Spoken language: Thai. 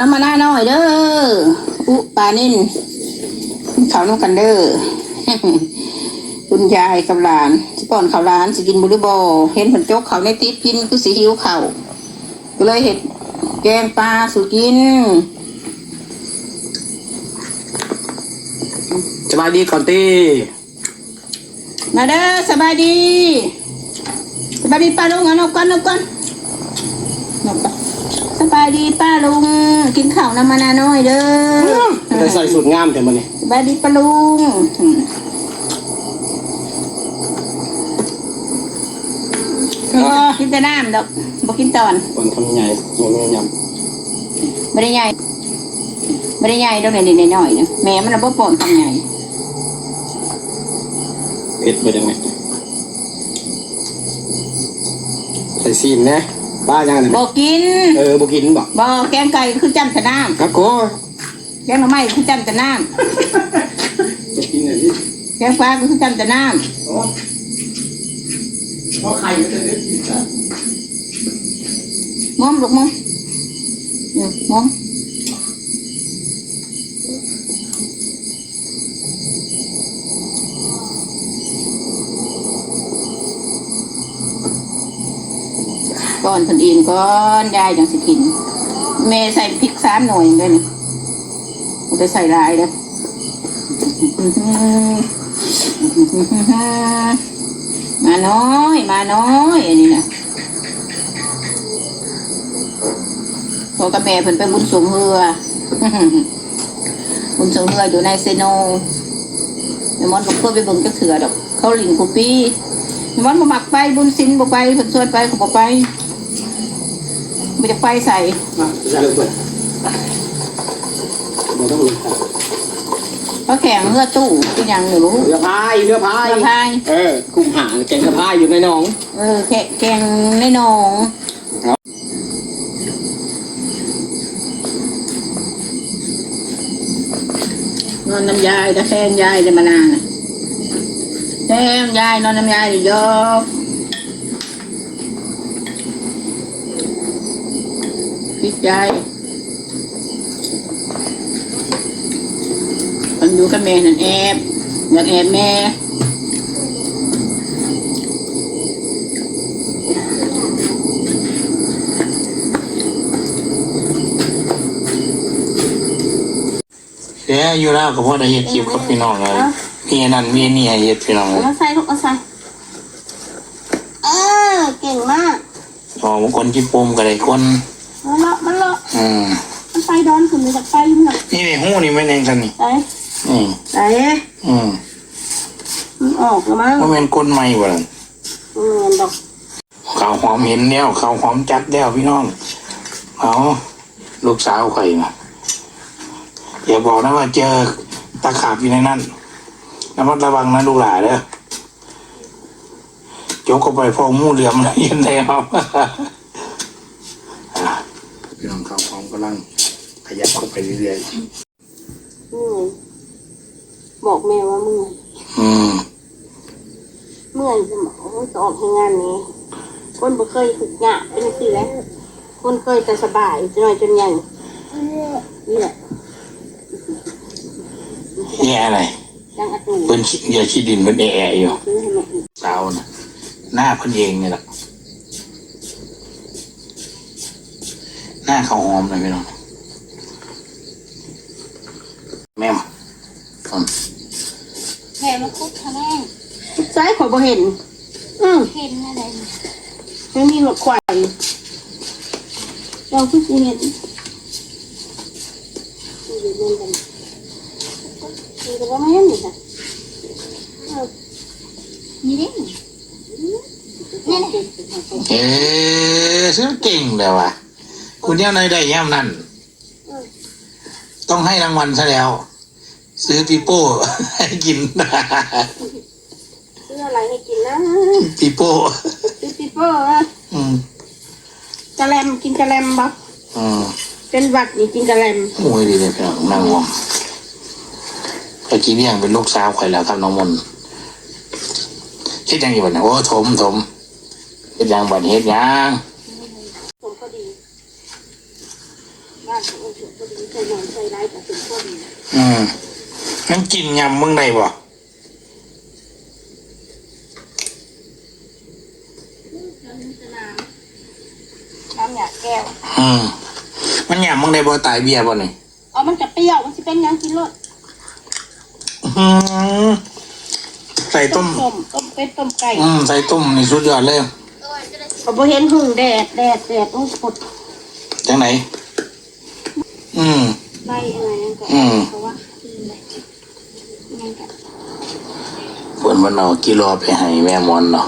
น้ำมันหน้าน้อยเด้อ อุปลานิ่นเขาน้ำกันเด้อ คุณยายกับหลานสิป้อนข้าวหลานสิกินบุริบอเห็นผลจกเขาในติดกินคือสีหิวเขาวก็เลยเห็ดแกงปลาสู่กินสบายดีก่อนตีมาเด้อสบายดีสบายดีป้าลุงเอานกก่อนนกก่อนนกก่อนสบายดีป้าลุง กินข้าวน้ำมันหน้าน้อยเด้อได้ใส่สูตรงามแต่มันนี่สบายดีปะลุงอืมเออกินแต่น้ำดอกบอกกินตอนคนทำใหญ่ยังไม่ยไม่ได้ใหญ่ไม่ได้ใหญ่ดอกเด็ดๆหน่อยๆนะแม่มันระบบปอนทำใหญ่ำเผ็ดไปยังไงใส่ซีนนะ บ้ายังไงบอกกิน เออบุกินบอกบอกแกงไก่คือจำแต่น้ครับโก้ำแกงหน่อไม้คือจำแต่น้บุกินอย่างนี้ำแกงปลาคือจำแต่น้เพราะไข่มันจะได้กินนะำม้อมลูกม้อมเออม้อม ก่อนคนอื่นก่อนยายจังสิกินแม่ใส่พริกสามหน่วยเลยนี่บ่ได้ใส่ลายเด้อมาน้อย มาน้อยอันนี้นะพอกับแม่เพิ่นไปบุญสงเรือบุญสงเรืออยู่ในเซโนแม่มอนก็เพื่อไปเบิ่งจักเถื่อดอกเขาหลิงกูปีแม่มอนบ่มักไปบุญศิลบ่ไปเพิ่นชวนไปก็บ่ไป บ่จะไปใส่มาจะเลิกเปิดเราต้องลุกครับเพราะแข่งเรือดตู้ที่ยังอยู่รู้เรือพายเรือพายเรือพายเออกุ้งหางแกงกระพายอยู่ในหนอง เออแข่แข่งในหนองนอนน้ำยายตะแคงยายได้มานานแคงยายนอนน้ำยายเดี๋ยอะ พิดยายมันอยู่กับแม่นั่นแอบอยากแอบแม่เดี๋ยวอยู่แล้วกับพ่อได้เฮ็ดคลิปกับพี่น้องเลยมีอันนั่นมีอันนี่ให้เฮ็ดพี่น้องเลยเอาใส่ลูกเอาใส่เออเก่งมากพอบางคนที่ปุ่มก็ได้คน มันเลาะมันเลาะอืมมันไปดอนขึ้นมาจากไปมันแบบนี่ในหูนี่ไม่แน่งสันนี่ไหนนี่ไหนอืมมันออกแล้วมั้งว่าเป็นก้นใหม่บ่ล่ะอืมดอกข้าวหอมเห็นแล้วข้าวหอมจัดแล้วพี่น้องเอาลูกสาวข่อยนะอย่าบอกนะว่าเจอตะขาบอยู่ในนั้นระมัดระวังนะลูกหลานเด้อจกเข้าไปพอหมูเหลี่ยมแล้วยืนแล้ว อะพี่น้องข้าวหอมกำลังขยับเข้าไปเรื่อยเหนื่อยบอกแม่ว่าเมื่อยๆอืมเมื่อยสมองจะออกทำงานนี้ คนบ่เคยฝึกงานเป็นสิแล้วคนเคยแต่สบายจนหน่อยจนใหญ่นี่แหละแย่อะไรยังอัดหนูเพิ่นขี้อย่าขี้ดินเพิ่นแอะๆอยู่ซื้อให้แม่อีก สาวนะหน้าเพิ่นเองนี่แหละหน้าเขาวหอมเลยพี่น้องแม่มก่อนแม่มาคุกคะแม่ซ้ายขอยบ่เห็น อืมเห็นอะไรไม่มีรถควายเราเพิ่งสิเห็นอยู่เดินกันนี่ก็บ่แม่นนี่ค่ะนี่ดินี่เอ๊ะซื้อเก่งเลยวะ คุณย่าในได้ย่ำนั่น ต้องให้รางวัลซะแล้ว ซื้อปีโป้ให้กินซื้ออะไรให้กินนะปีโป้ซื้อปิโป้อะอืมกะแลมกินกะแลมบ่อืมเป็นหวัดนี่กินกะแลมโอ้ยดีเลยพี่น้องนางงวงตะกี้นี่ยังเป็นลูกสาวใครแล้วครับน้องมนต์เฮ็ดยังอยู่บ้านโอ้ถมถมเฮ็ดยังบ้านเฮ็ดยัง ผมก็ดีบ้านของเอิ้นอืมนั่นกินยำมึงได้บ่น้ำหยาแก้ว อืมมันยำมึงได้บ่ตายเบียร์บ่นี่อ๋อ มันจะเปรี้ยว มันจะเป็นยังกินรสอืมใส่ต้มต้มต้มเป็ดต้มไก่อืมใส่ต้มนี่สุดยอดเลยผมบ่เห็นหุ่งแดดแดดแดดต้องกดจังไหน อืมไล่อะไรนั่นก็เพราะว่าคืนเลยงั้นก็ปวนมันเอากิโลไปให้แม่มอนเนาะ